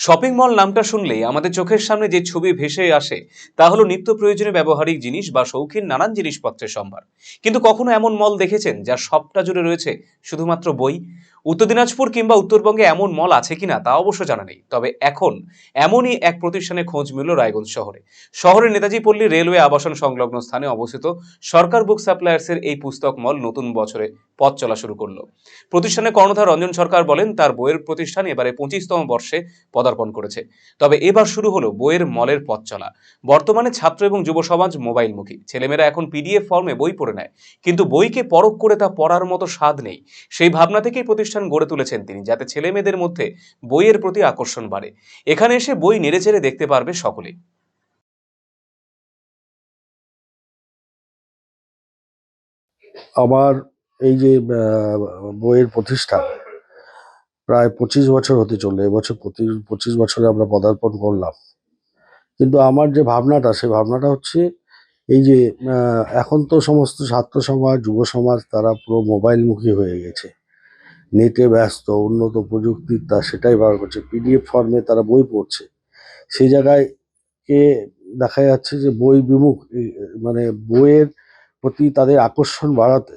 Shopping mall নামটা শুনলেই আমাদের চোখের সামনে যে ছবি ভেসে আসে, তা হলো নিত্য প্রয়োজনীয় ব্যবহারিক জিনিস বা শৌখিন নানান জিনিসপত্রের সম্ভার। কিন্তু কখনো এমন মল দেখেছেন, যার সবটা জুড়ে রয়েছে শুধুমাত্র বই? উত্তর দিনাজপুর কিংবা উত্তরবঙ্গে এমন মল আছে কিনা তা অবশ্য জানা নেই। তবে এখন এমনই এক প্রতিষ্ঠানে খোঁজ মিলল রায়গঞ্জ শহরে। শহরের নেতাজি পল্লী রেলওয়ে আবাসন সংলগ্ন স্থানে অবস্থিত সরকার বুক সাপ্লায়ার্সের এই পুস্তক মল নতুন বছরে পথ চলা শুরু করল। প্রতিষ্ঠানে কর্ণধার রঞ্জন সরকার বলেন, তার বইয়ের প্রতিষ্ঠান এবারে পঁচিশতম বর্ষে পদার্পণ করেছে। তবে এবার শুরু হলো বইয়ের মলের পথ চলা। বর্তমানে ছাত্র এবং যুব সমাজ মোবাইলমুখী। ছেলেমেয়েরা এখন পিডিএফ ফর্মে বই পড়ে নেয়। কিন্তু বইকে পরখ করে তা পড়ার মতো স্বাদ নেই। সেই ভাবনা থেকেই প্রতিষ্ঠান গড়ে তুলেছেন তিনি, যাতে ছেলেমেয়েদের মধ্যে বইয়ের প্রতি আকর্ষণ বাড়ে। এখানে এসে বই নেড়েচেড়ে দেখতে পারবে সকলে আমার এই যে বইয়ের প্রতিষ্ঠান প্রায় পঁচিশ বছর হতে চলল। এবছর পঁচিশ বছরে আমরা পদার্পণ করলাম। কিন্তু আমার যে ভাবনাটা, সেই ভাবনাটা হচ্ছে এই যে এখন তো সমস্ত ছাত্র সমাজ, যুব সমাজ, তারা পুরো মোবাইলমুখী হয়ে গেছে। নেটে ব্যস্ত, উন্নত প্রযুক্তির তা সেটাই ব্যবহার করছে। পিডিএফ ফর্মে তারা বই পড়ছে। সেই জায়গায় কে দেখা যাচ্ছে যে বই বিমুখ মানে বইয়ের প্রতি তাদের আকর্ষণ বাড়াতে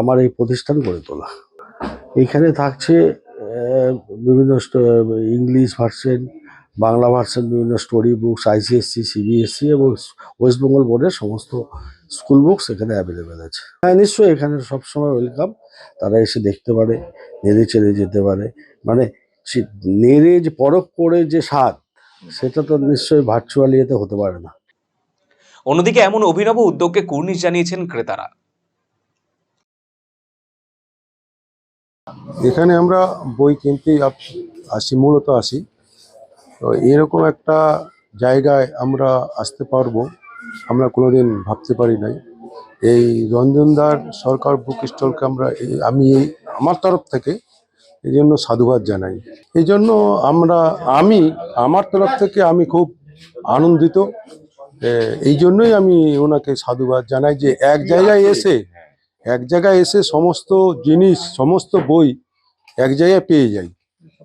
আমার এই প্রতিষ্ঠান গড়ে তোলা। এখানে থাকছে বিভিন্ন ইংলিশ ভার্সন বাংলা ভার্সন বিভিন্ন স্টোরি বুকস আইসিএসসি সিবিএসসি এবং ওয়েস্ট বেঙ্গল বোর্ডের সমস্ত স্কুল বুকস এখানে অ্যাভেলেবেল আছে। হ্যাঁ নিশ্চয়ই এখানে সবসময় ওয়েলকাম। তারা এসে দেখতে পারে নেড়ে চেড়ে যেতে পারে। মানে সে- নেড়ে যে পরখ করে যে স্বাদ সেটা তো নিশ্চয়ই ভার্চুয়ালি এতে হতে পারে না। অন্যদিকে এমন অভিনব উদ্যোগকে কুর্নিশ জানিয়েছেন ক্রেতারা। এখানে আমরা বই কিনতেই আপ- আসি মূলত আসি। তো এরকম একটা জায়গায় আমরা আসতে পারব, আমরা কোনোদিন ভাবতে পারি নাই। এই রঞ্জনদার সরকার বুক স্টলকে আমরা আমি আমার তরফ থেকে এই জন্য সাধুবাদ জানাই। এই জন্য আমরা, আমি, আমার তরফ থেকে আমি খুব আনন্দিত। এই জন্যই আমি ওনাকে সাধুবাদ জানাই যে এক জায়গায় এসে, এক জায়গায় এসে সমস্ত জিনিস, সমস্ত বই এক জায়গায় পেয়ে যাই।